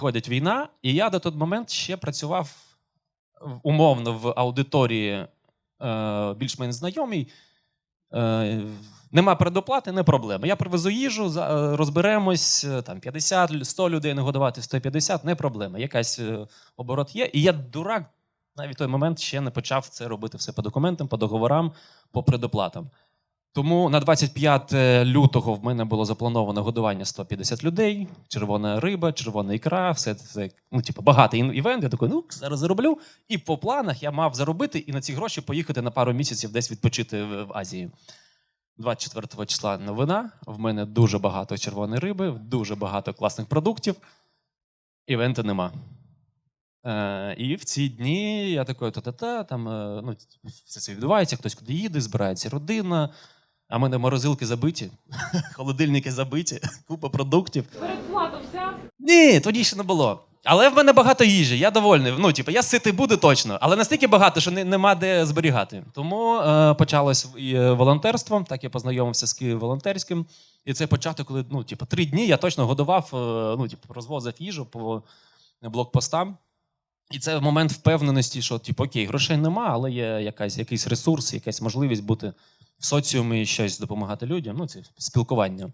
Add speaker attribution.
Speaker 1: приходить війна, і я до той момент ще працював умовно в аудиторії е, більш-менш знайомій. Е, нема передоплати, не проблема. Я привезу їжу, е, розберемось, е, там 50, 100 людей не годувати, 150, не проблема. Якась е, оборот є. І я дурак навіть в той момент ще не почав це робити все по документам, по договорам, по предоплатам. Тому на 25 лютого в мене було заплановано годування 150 людей, червона риба, червона ікра, все це ну, типу, багатий івент. Я такий, ну зараз зароблю. І по планах я мав заробити і на ці гроші поїхати на пару місяців десь відпочити в, Азії. 24 числа новина. В мене дуже багато червоної риби, дуже багато класних продуктів. Івенту нема. Е, і в ці дні я такий, та-та-та, там е, ну, все це відбувається, хтось куди їде, збирається родина. А в мене морозилки забиті, холодильники забиті, купа продуктів.
Speaker 2: Передплату взяв.
Speaker 1: Ні, тоді ще не було. Але в мене багато їжі, я довольний. Ну, типу, я ситий буду точно, але настільки багато, що не, нема де зберігати. Тому е, почалось і е, волонтерство. Так я познайомився з Києвом волонтерським. І це початок, коли ну, типу, три дні я точно годував, е, ну, типу, розвозив їжу по блокпостам. І це момент впевненості, що типу, окей, грошей нема, але є якась, якийсь ресурс, якась можливість бути в соціумі щось допомагати людям. Ну, це спілкування.